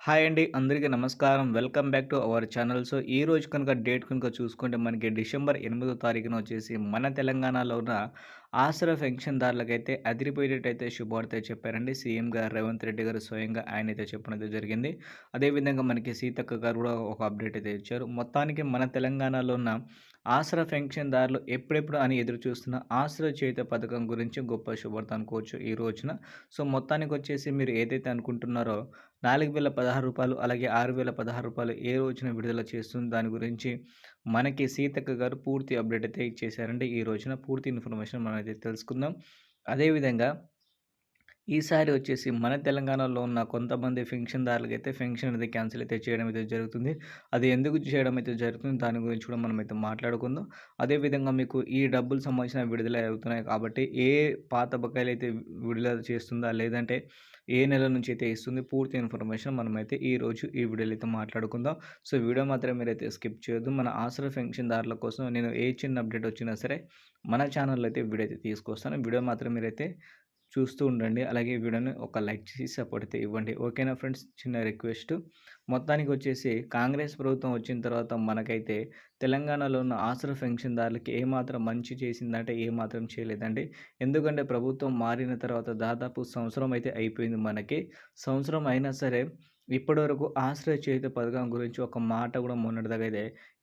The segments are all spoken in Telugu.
హాయ్ అండి. అందరికీ నమస్కారం. Welcome back to our channel. So ఈ రోజు కనుక డేట్ కనుక చూసుకుంటే మనకి డిసెంబర్ ఎనిమిదో తారీఖున వచ్చేసి మన తెలంగాణలో ఉన్న ఆసరా పెన్షన్దారులకైతే అదిరిపోయేటట్టయితే శుభవార్త చెప్పారండి. సీఎం గారు రేవంత్ రెడ్డి గారు స్వయంగా ఆయన అయితే చెప్పడం జరిగింది. అదేవిధంగా మనకి సీతక్క గారు కూడా ఒక అప్డేట్ అయితే ఇచ్చారు. మొత్తానికి మన తెలంగాణలో ఉన్న ఆసరా పెన్షన్దారులు ఎప్పుడెప్పుడు అని ఎదురు చూస్తున్న ఆసరా చేత పథకం గురించి గొప్ప శుభార్త అనుకోవచ్చు ఈ రోజున. సో మొత్తానికి వచ్చేసి మీరు ఏదైతే అనుకుంటున్నారో నాలుగు వేల పదహారు రూపాయలు అలాగే ఆరు వేల పదహారు రూపాయలు ఏ రోజున విడుదల చేస్తుంది? దాని గురించి మనకి సీతక్క గారు పూర్తి అప్డేట్ అయితే ఇచ్చేసారండి ఈ రోజున పూర్తి ఇన్ఫర్మేషన్ మనం అయితే తెలుసుకుందాం. అదేవిధంగా ఈసారి వచ్చేసి మన తెలంగాణలో ఉన్న కొంతమంది ఫెన్షన్దారులకి అయితే ఫెన్షన్ అనేది క్యాన్సిల్ అయితే చేయడం అయితే జరుగుతుంది. అది ఎందుకు చేయడం అయితే జరుగుతుంది దాని గురించి కూడా మనం అయితే మాట్లాడుకుందాం. అదేవిధంగా మీకు ఈ డబ్బులు సంబంధించిన విడుదల అవుతున్నాయి కాబట్టి ఏ పాత బకాయిలు అయితే విడుదల చేస్తుందా లేదంటే ఏ నెల నుంచి అయితే ఇస్తుంది పూర్తి ఇన్ఫర్మేషన్ మనమైతే ఈరోజు ఈ వీడియోలో అయితే మాట్లాడుకుందాం. సో వీడియో మాత్రం మీరైతే స్కిప్ చేయొద్దు. మన ఆసరా పెన్షన్దారుల కోసం నేను ఏ చిన్న అప్డేట్ వచ్చినా సరే మన ఛానల్లో అయితే వీడియో అయితే తీసుకొస్తాను. వీడియో మాత్రం మీరైతే చూస్తూ ఉండండి. అలాగే వీడియోని ఒక లైక్ చేసి సపోర్ట్ అయితే ఇవ్వండి. ఓకేనా ఫ్రెండ్స్? చిన్న రిక్వెస్ట్. మొత్తానికి వచ్చేసి కాంగ్రెస్ ప్రభుత్వం వచ్చిన తర్వాత మనకైతే తెలంగాణలో ఉన్న ఆసరా పెన్షన్దారులకి ఏమాత్రం మంచి చేసిందంటే ఏమాత్రం చేయలేదండి. ఎందుకంటే ప్రభుత్వం మారిన తర్వాత దాదాపు సంవత్సరం అయితే అయిపోయింది మనకి. సంవత్సరం అయినా సరే ఇప్పటివరకు ఆశ్రయ చేత పథకం గురించి ఒక మాట కూడా మొన్నటిదాకా అయితే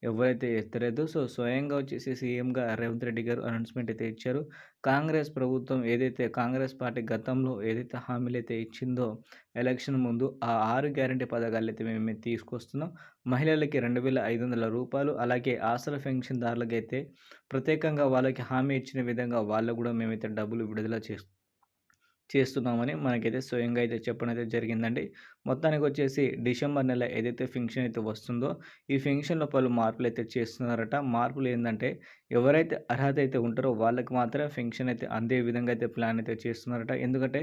ఎవరైతే ఎత్తలేదు. సో స్వయంగా వచ్చేసి సీఎంగా రేవంత్ రెడ్డి గారు అనౌన్స్మెంట్ అయితే ఇచ్చారు. కాంగ్రెస్ ప్రభుత్వం ఏదైతే కాంగ్రెస్ పార్టీ గతంలో ఏదైతే హామీలు అయితే ఇచ్చిందో ఎలక్షన్ ముందు ఆ ఆరు గ్యారంటీ పథకాలు అయితే మేము తీసుకొస్తున్నాం. మహిళలకి రెండు వేల ఐదు వందల రూపాయలు అలాగే ఆసరా పెన్షన్దారులకైతే ప్రత్యేకంగా వాళ్ళకి హామీ ఇచ్చిన విధంగా వాళ్ళకు కూడా మేమైతే డబ్బులు విడుదల చేస్తాం చేస్తున్నామని మనకైతే స్వయంగా అయితే చెప్పడం అయితే జరిగిందండి. మొత్తానికి వచ్చేసి డిసెంబర్ నెల ఏదైతే ఫంక్షన్ అయితే వస్తుందో ఈ ఫంక్షన్లో పలు మార్పులు అయితే చేస్తున్నారట. మార్పులు ఏంటంటే ఎవరైతే అర్హత అయితే ఉంటారో వాళ్ళకి మాత్రమే ఫంక్షన్ అయితే అందే విధంగా అయితే ప్లాన్ అయితే చేస్తున్నారట. ఎందుకంటే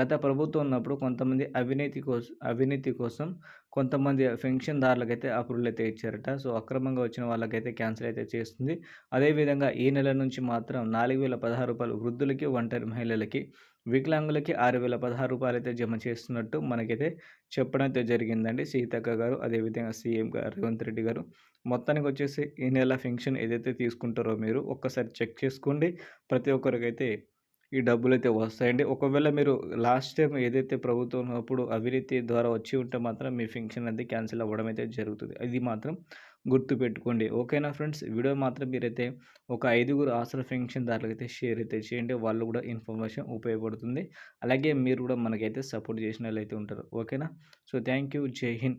గత ప్రభుత్వం ఉన్నప్పుడు కొంతమంది అవినీతి కోసం అవినీతి కోసం కొంతమంది పెన్షన్దారులకైతే అప్రూవల్ అయితే ఇచ్చారట. సో అక్రమంగా వచ్చిన వాళ్ళకైతే క్యాన్సిల్ అయితే చేస్తుంది. అదేవిధంగా ఈ నెల నుంచి మాత్రం నాలుగు వేల పదహారు రూపాయలు వృద్ధులకి ఒంటరి మహిళలకి వికలాంగులకి ఆరు వేల పదహారు రూపాయలు అయితే జమ చేస్తున్నట్టు మనకైతే చెప్పడం అయితే జరిగిందండి. సీతక్క గారు అదేవిధంగా సీఎం గారు రేవంత్ రెడ్డి గారు. మొత్తానికి వచ్చేసి ఈ నెల ఫంక్షన్ ఏదైతే తీసుకుంటారో మీరు ఒక్కసారి చెక్ చేసుకోండి. ప్రతి ఒక్కరికైతే ఈ డబ్బులు అయితే వస్తాయండి. ఒకవేళ మీరు లాస్ట్ టైం ఏదైతే ప్రభుత్వం ఉన్నప్పుడు అవినీతి ద్వారా వచ్చి ఉంటే మాత్రం మీ ఫంక్షన్ అది క్యాన్సిల్ అవ్వడం అయితే జరుగుతుంది. ఇది మాత్రం గుర్తుపెట్టుకోండి. ఓకేనా ఫ్రెండ్స్? వీడియో మాత్రం మీరైతే ఒక ఐదుగురు ఆసరా ఫంక్షన్ అయితే షేర్ అయితే చేయండి. వాళ్ళు కూడా ఇన్ఫర్మేషన్ ఉపయోగపడుతుంది. అలాగే మీరు కూడా మనకైతే సపోర్ట్ చేసిన వాళ్ళు అయితే ఉంటారు. ఓకేనా? So thank you. Jai Hind.